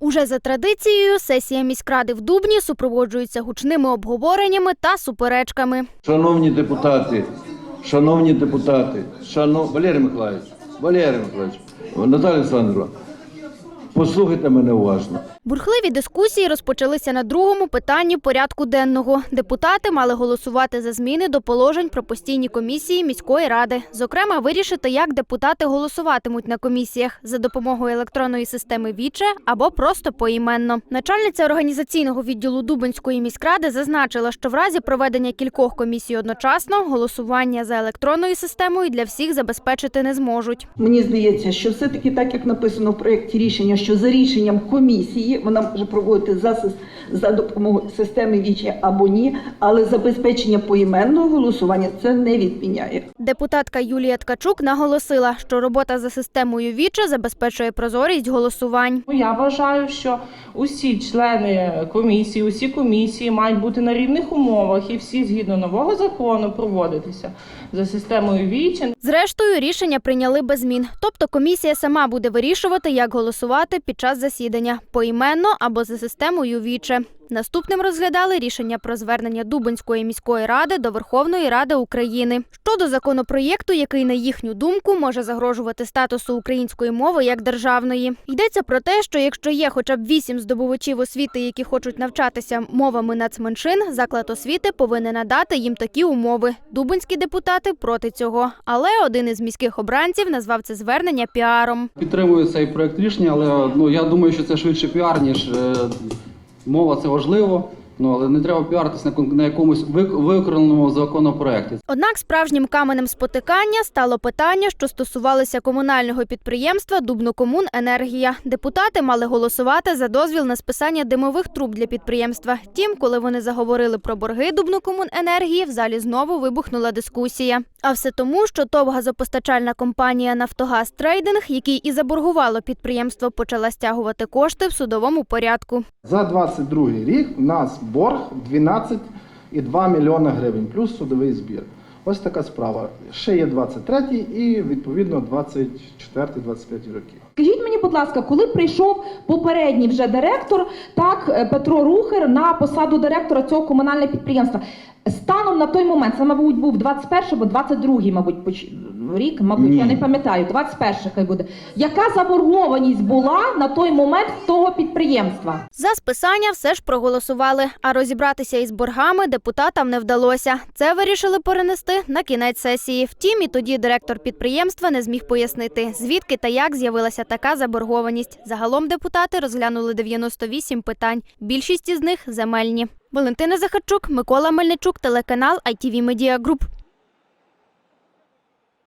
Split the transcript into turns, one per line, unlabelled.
Уже за традицією, сесія міськради в Дубні супроводжується гучними обговореннями та суперечками.
Шановні депутати, шановні депутати, шанов... Валерій Миколаївич, Валерій Миколаївич, Наталія Олександровна, послухайте мене уважно.
Бурхливі дискусії розпочалися на другому питанні порядку денного. Депутати мали голосувати за зміни до положень про постійні комісії міської ради. Зокрема, вирішити, як депутати голосуватимуть на комісіях за допомогою електронної системи Віче або просто поіменно. Начальниця організаційного відділу Дубинської міськради зазначила, що в разі проведення кількох комісій одночасно голосування за електронною системою для всіх забезпечити не зможуть.
Мені здається, що все-таки так, як написано в проєкті рішення, що за рішенням комісії вона може проводити за, за допомогою системи ВІЧі або ні, але забезпечення поіменного голосування це не відміняє.
Депутатка Юлія Ткачук наголосила, що робота за системою Віче забезпечує прозорість голосувань.
Ну, Я вважаю, що усі члени комісії, усі комісії мають бути на рівних умовах і всі згідно нового закону проводитися за системою ВІЧ.
Зрештою, рішення прийняли без змін. Тобто комісія сама буде вирішувати, як голосувати під час засідання поіменно або за системою Віче. Наступним розглядали рішення про звернення Дубинської міської ради до Верховної Ради України щодо законопроєкту, який, на їхню думку, може загрожувати статусу української мови як державної. Йдеться про те, що якщо є хоча б вісім здобувачів освіти, які хочуть навчатися мовами нацменшин, заклад освіти повинен надати їм такі умови. Дубинські депутати проти цього, але один із міських обранців назвав це звернення піаром.
Підтримую цей проект рішення, але ну я думаю, що це швидше піар, ніж е, мова це важливо. Ну але не треба піаритись на, на якомусь вик- виконаному законопроекті.
Однак справжнім каменем спотикання стало питання, що стосувалося комунального підприємства Дубнокомуненергія. Депутати мали голосувати за дозвіл на списання димових труб для підприємства. Втім, коли вони заговорили про борги Дубнокомуненергії, в залі знову вибухнула дискусія. А все тому, що ТОВ газопостачальна компанія Нафтогаз Трейдинг, який і заборгувало підприємство, почала стягувати кошти в судовому порядку.
За 22 рік у нас борг 12,2 мільйона гривень, плюс судовий збір. Ось така справа. Ще є 23 і відповідно 24-25 роки.
Скажіть мені, будь ласка, коли прийшов попередній вже директор, так е, Петро Рухер на посаду директора цього комунального підприємства, станом на той момент, це, мабуть, був 21 або 22 мабуть, поч- рік, мабуть, я
Ні.
не пам'ятаю, 21 хай буде. Яка заборгованість була на той момент того підприємства?
За списання все ж проголосували, а розібратися із боргами депутатам не вдалося. Це вирішили перенести на кінець сесії. Втім, і тоді директор підприємства не зміг пояснити, звідки та як з'явилася така заборгованість. Загалом депутати розглянули 98 питань. Більшість із них земельні. Валентина Захарчук, Микола Мельничук, телеканал ITV Media Group.